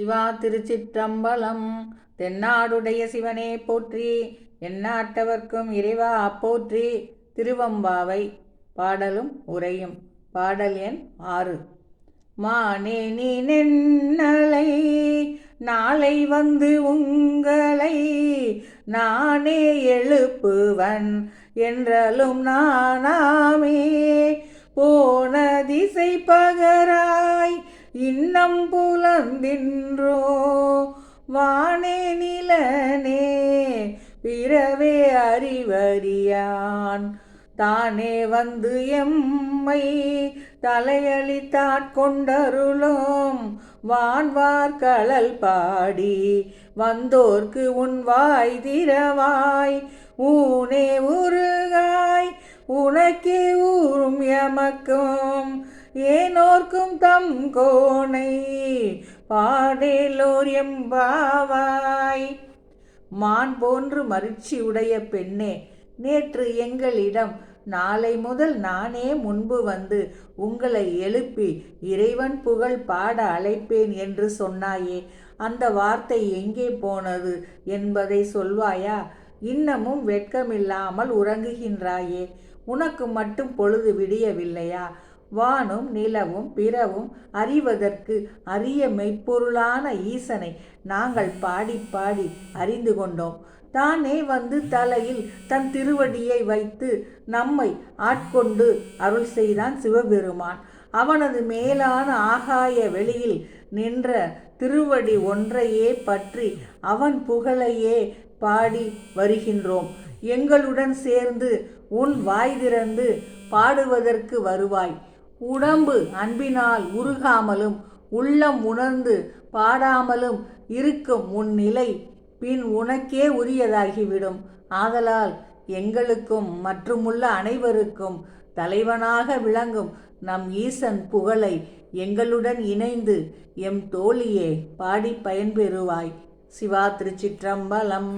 சிவா திருச்சிற்றம்பலம். தென்னாடுடைய சிவனே போற்றி எந்நாட்டவர்க்கும் இறைவா அப்போற்றி திருவம்பாவை பாடலும் உரையும். பாடல் எண் ஆறு. மானே நீ நென்னலை நாளை வந்து உங்களை. நானே எழுப்புவன் என்றலும் நானாமே. போன திசை பகராய் இன்னம் புலந்தின்றோ? வானே நிலனே பிறவே அறிவறியான். தானே வந்து எம்மை தலையளித்தாட்கொண்டருளும் வான்வார் கழல் பாடி வந்தோர்க்கு உன் வாய் திரவாய் ஊனே உருகாய் உனக்கே ஊரும் எமக்கும். ஏனோர்க்கும் தம் கோணை பாடேலோர் எம்பாவாய். மான் போன்று மகிழ்ச்சி உடைய பெண்ணே நேற்று எங்களிடம் நாளை முதல் நானே முன்பு வந்து உங்களை எழுப்பி இறைவன் புகழ் பாட அழைப்பேன் என்று சொன்னாயே அந்த வார்த்தை எங்கே போனது என்பதை சொல்வாயா? இன்னமும் வெட்கமில்லாமல் உறங்குகின்றாயே உனக்கு மட்டும் பொழுது விடியவில்லையா? வானும் நிலவும் பிறவும் அறிவதற்கு அரிய மெய்ப்பொருளான ஈசனை நாங்கள் பாடி பாடி அறிந்து கொண்டோம். தானே வந்து தலையில் தன் திருவடியை வைத்து நம்மை ஆட்கொண்டு அருள் செய்தான் சிவபெருமான். அவனது மேலான ஆகாய வெளியில் நின்ற திருவடி ஒன்றையே பற்றி அவன் புகழையே பாடி வருகின்றோம். எங்களுடன் சேர்ந்து உன் வாய் திறந்து பாடுவதற்கு வருவாய். உடம்பு அன்பினால் உருகாமலும் உள்ளம் உணர்ந்து பாடாமலும் இருக்கும் உன் நிலை பின் உனக்கே உரியதாகிவிடும். ஆதலால் எங்களுக்கும் மற்றுமுள்ள அனைவருக்கும் தலைவனாக விளங்கும் நம் ஈசன் புகழை எங்களுடன் இணைந்து எம் தோழியே பாடி பயன்பெறுவாய். சிவா திருச்சிற்றம்பலம்.